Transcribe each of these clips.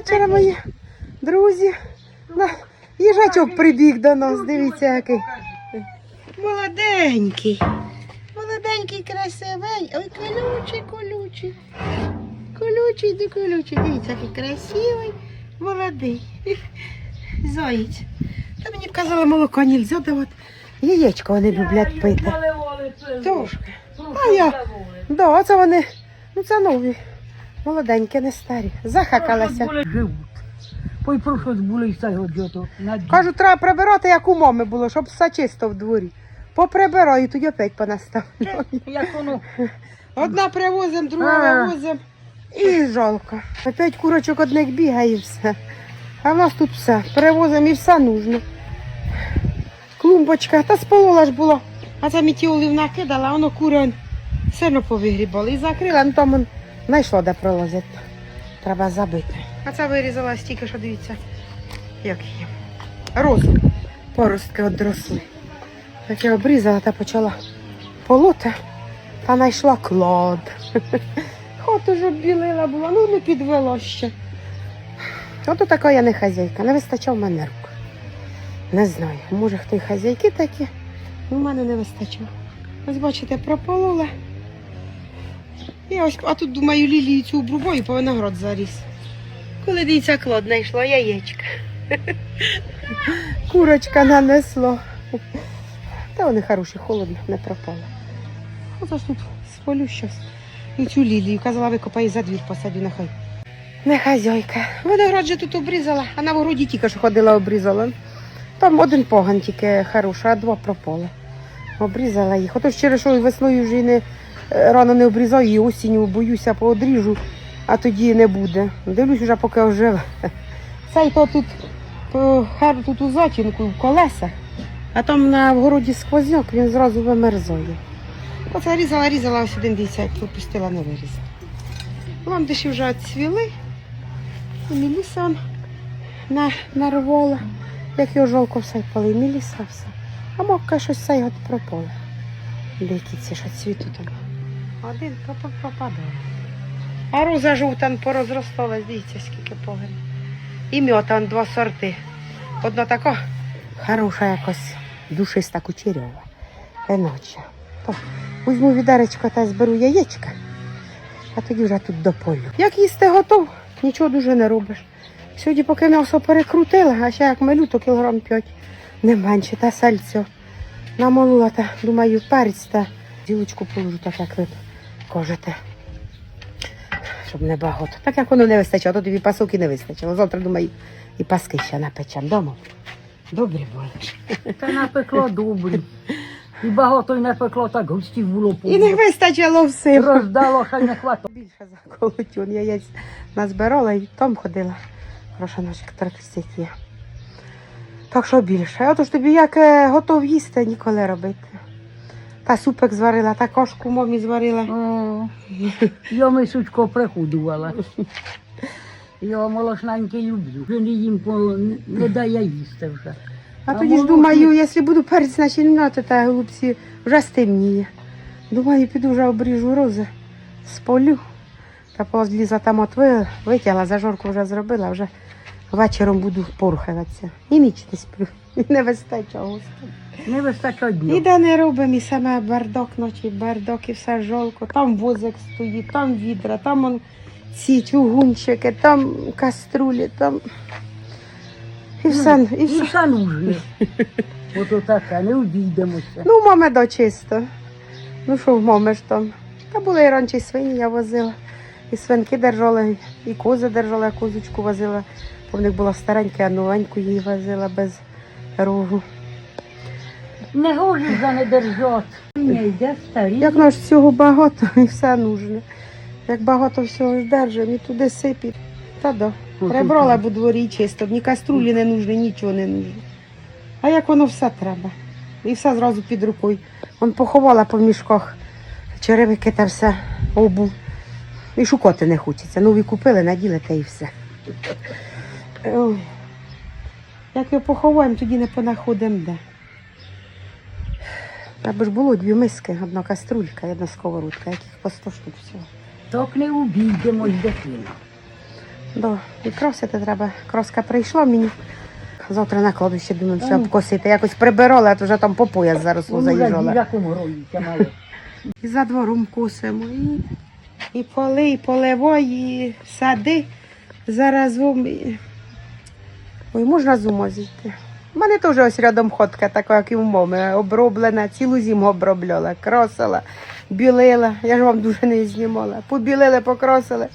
вечора, мої друзі. Їжачок прибіг до нас, дивіться який. Молоденький. Молоденький, красивень. Ой, колючий, колючий. Колючий, де колючий. Дивіться, який красивий, молодий. Зоїць. Та мені казали, молоко нельзя давати. Яєчко вони люблять пити. Трошки. А я. Да, оце вони. Ну це нові. Молоденькі, не старі. Захакалися. Живуть. Пой прошу були і цього дьото. Кажу, треба прибирати, як у мами було, щоб все чисто в дворі. Поприбираю, тоді опять понаставлю. Як воно Одна привозимо, друга вивозимо. І жалко. Опять курочок одних бігає і все. А в нас тут все. Перевозимо і все нужно. Клумбочка, та сполола ж було. А це мітіолів накидала, а воно кури он сильно повигрібали. І закрила, ну там он знайшло де пролазити. Треба забити. А це вирізала стільки, що дивіться, як її. Розу. Поростки одросли. Так я обрізала та почала полоти. Та знайшла клад. Хату ж оббілила була, ну не підвело ще. Ото така я не хазяйка, не вистачав мене рук. Не знаю, може хто й хазяйки такі, ну в мене не вистачав. Ось бачите, прополола. Я ось, а тут думаю, лілію цю обрубою по виноград заріс. Коли дивіться, клад знайшла, яєчка. Курочка нанесло. Та вони хороші, холодно, не пропало. Ж тут сполю щось. І цю лілію. Казала, викопаю за двір, посадю нехай. Не хазяйка. Виноград же тут обрізала, а на вороді тільки що ходила, обрізала. Там один поган тільки хороший, а два пропали. Обрізала їх. Ото через що весною вже й не рано не обрізаю, і осінню боюся, поодріжу, а тоді не буде. Дивлюсь вже, поки оживе. Цей то тут, хар тут у затінку, в колесах, а там на вгороді сквозняк, він зразу вимерзає. Оце різала, різала, ось один дійця, пропустила, не вирізала. Ландиші вже відцвіли. І міліса на, нарвола. Як його жолко все пали, міліса все. А мокка щось все його пропало. Деякі ці що цвіту там. Один пропа- пропадає. А роза жовта порозросталась, дивіться, скільки погано. І мьота он два сорти. Одна така хороша якось, душиста кучерява. Еноча. То візьму відеречко та зберу яєчка, а тоді вже тут дополю. Як їсти готов, нічого дуже не робиш. Сьогодні, поки м'ясо перекрутила, а ще як мелю, то кілограм п'ять, не менше, та сальцю. Намолола та, думаю, перець та ділочку положу, так як ви кажете. Щоб не багато. Так як воно не вистачало, то тобі пасок і не вистачило. Завтра, думаю, і паски ще напечем дома. Добрі були. та напекло добре. І багато й не пекло, так густів було І не вистачило всім. Роздало, хай не хватало. Більше заколоть, он яєць назбирала і там ходила. Хорошаночок 30 є. Так що більше. А то ж тобі як е, готов їсти, ніколи робити. Та супик зварила, та кошку мамі зварила. О, Я мисочко прихудувала. Я молошненьке люблю. Вже не їм бо не дає їсти вже. А А тоді ж думаю, якщо буду перець начиняти, та голубці вже стемніє. Думаю, піду вже обріжу рози, сполю. Та позліза там от витягла, зажорку вже зробила, вже вечором буду порухатися. І ніч не сплю. Не вистачає, господи. Не вистачає І днів. де не робимо, і саме бардак ночі, бардак і все жолко. Там возик стоїть, там відра, там он ці чугунчики, там каструлі, там. І все, і І все. все нужне. Ото таке, не обійдемося. Ну, до чисто. Ну що в мами ж там? Та були і раніше свині я возила. І свинки держали, і кози держала, я козочку возила. В них була старенька, а новеньку її возила без рогу. Не гоже за не держать. Не йде старі. Як наш всього багато і все нужне. Як багато всього ж держимо, і туди сипі. Та да. Прибрала б у дворі чисто, ні каструлі не нужно, нічого не нужно. А як воно все треба? І все зразу під рукою. Он поховала по мішках черевики та все, обув. І шукати не хочеться. Нові купили, наділи та і все. Ой. Як його поховаємо, тоді не понаходимо де. Аби ж було дві миски, одна каструлька і одна сковородка, яких по 100 штук всього. Так не обійдемось дитина. Да, і кросити треба. Кроска прийшла мені. Завтра на кладовище думаю, все обкосити. Якось прибирала, а то вже там по пояс вже заїжджала. І за двором косимо. І, і поли, і полево, і сади. Заразом. І... Ой, можна з ума зійти. У мене теж ось рядом ходка, така, як і в мами, оброблена, цілу зиму обробляла, кросила, білила. Я ж вам дуже не знімала. Побілили, покросили.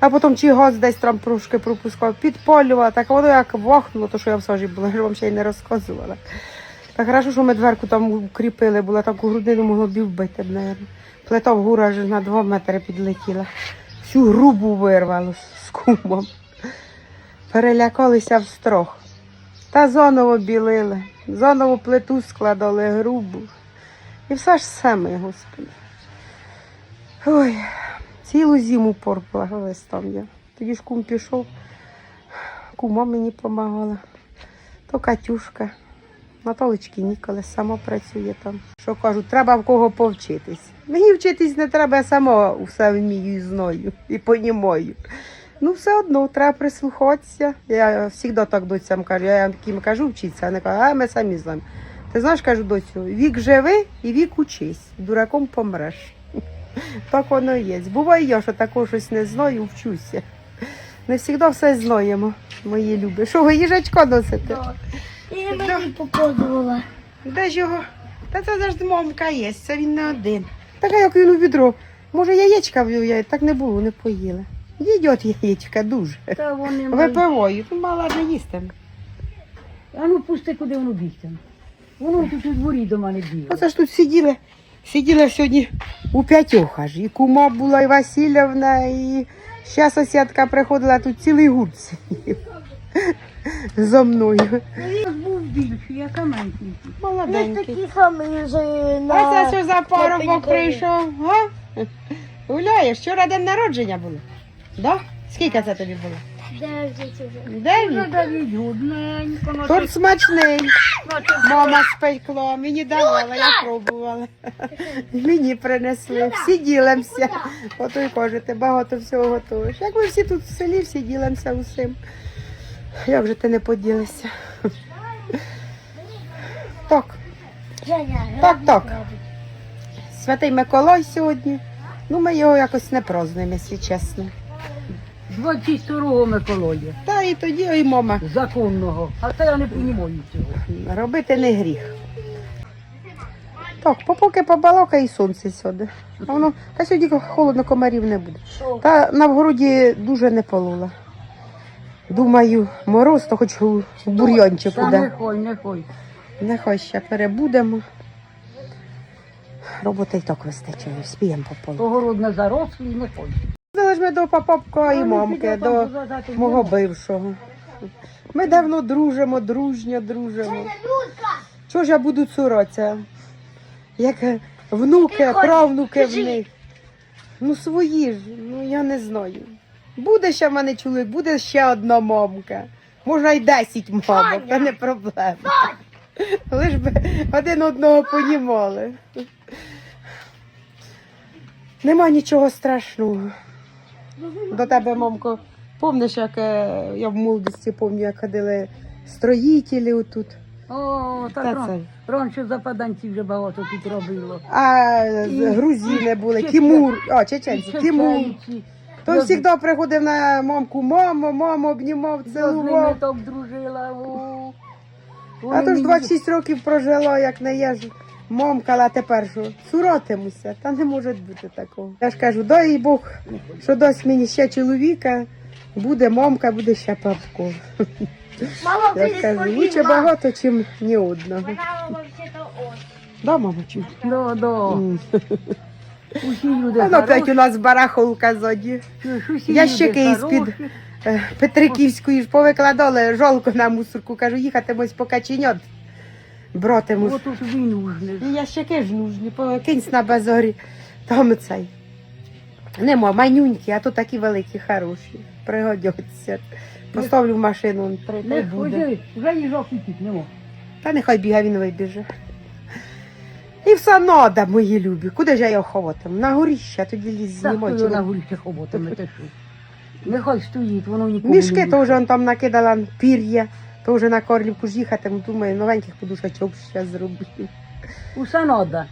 А потім чи газ десь там трошки пропускав, підпалювала, так воно як вахнуло, то що я в сажі була, я ж вам ще й не розказувала. Так хорошо, що ми дверку там укріпили, була так у грудину могло б вбити мабуть. Плита вгору аж на два метри підлетіла. Всю грубу вирвало з кумом. Перелякалися в строх. Та зоново білили, зоново плиту складали грубу. І все ж саме, господи. Ой, цілу зиму порпала листом я. Тоді ж кум пішов, кума мені допомагала, то Катюшка. Наталочки ніколи, сама працює там. Що кажуть, треба в кого повчитись. Мені вчитись не треба, я сама все вмію і знаю, і понімаю. Ну, все одно, треба прислухатися. Я завжди так доцям кажу, я їм кажу вчитися, вони кажуть, а ми самі знаємо. Ти знаєш, кажу доцю, вік живи і вік учись, дураком помреш. Так воно і є. Буває я, що такого щось не знаю, вчуся. Не завжди все знаємо, мої любі. Що ви їжачка носите? І мені показувала. Де ж його? Та це завжди мамка є, це він не один. Така, як він у відро. Може, яєчка в я так не було, не поїла. Їдять яєчка дуже. Та вони мали. Випиваю, тут мала не їсти. А ну пусти, куди воно бігти. Воно тут у дворі до мене бігає. Оце ж тут сиділи. Сиділи сьогодні у п'ятьох аж. І кума була, і Васильівна, і ще сусідка приходила, тут цілий гурт сидів. Зо мною. Він був більший, я менший. Молоденький. такі самі вже на... А це що за парубок прийшов? Га? Гуляєш, вчора день народження було? Да? Скільки це тобі було? Дев'ять вже. Дев'ять? Гудненько, ну Торт смачний. це Мама спекла, мені давала, я пробувала. Мені принесли. Всі ділимося. Ото й кажете, багато всього готуєш. Як ми всі тут в селі, всі ділимося усім. Як же ти не поділися? Так, Женя, Так, так. святий Миколай сьогодні. Ну, ми його якось не празднуємо, якщо чесно. 22 Миколая. Та і тоді і мама. Законного. А це я не розумію цього. Робити не гріх. Так, попоки побалока і сонце. А воно, та сьогодні холодно комарів не буде. Та на вгороді дуже не полола. Думаю, мороз, то хоч у. Та Да. нехай, нехай. Нехай ще перебудемо. Роботи й так вистачає, спіємо по полу. Огород не зарослий, нехай. Ж ми до папопка і мамки, до мого бившого. Ми давно дружимо, дружньо дружимо. Чого ж я буду цуратися? Як внуки, правнуки в них. Ну свої ж, ну я не знаю. Буде ще в мене чоловік, буде ще одна мамка. Можна й десять мамок, та не проблема. Лиш би один одного понімали. Нема нічого страшного. До тебе, мамко, помниш, як е, я в молодості пам'ятаю, як ходили строїтелі отут. О, Та так це. ран- раніше западанців вже багато тут робило. А І- грузини були, Чечен- Тимур, а, чеченці, Тимур. То Я завжди приходив на мамку, мамо, мамо, обнімав, Я з ними дружила. о. А то ж мені- 26 років прожила, як не ж момкала, тепер що? Суротимуся, та не може бути такого. Я ж кажу, дай Бог, що дасть мені ще чоловіка, буде мамка, буде ще папко. Мама, Я ж кажу, лучше багато, чим ні одного. Вона взагалі-то. Да, мамочу? Да, да. Усі люди Воно опять у нас барахолка ззаді. Усі ящики люди із-під- хороші. Е, Петриківської ж повикладали жолку на мусорку. Кажу, їхатимось по каченьот. Братиму. От тут він нужний. І ящики ж нужні, покинься на базорі. Там цей. Нема, манюнькі, а то такі великі, хороші. Пригодяться. Поставлю в машину, три Не буде. вже їжок і нема. Та нехай біга, він вибіже. І все надо, мої любі. Куди ж я його ховатиму? На горіще, тоді ліз Так, на вулиці хоботами, ти що? Нехай стоїть, воно нікому Мішки не то вже он там накидала пір'я, то вже на корлівку ж їхати, думаю, новеньких подушечок зараз зроблю. Усе надо.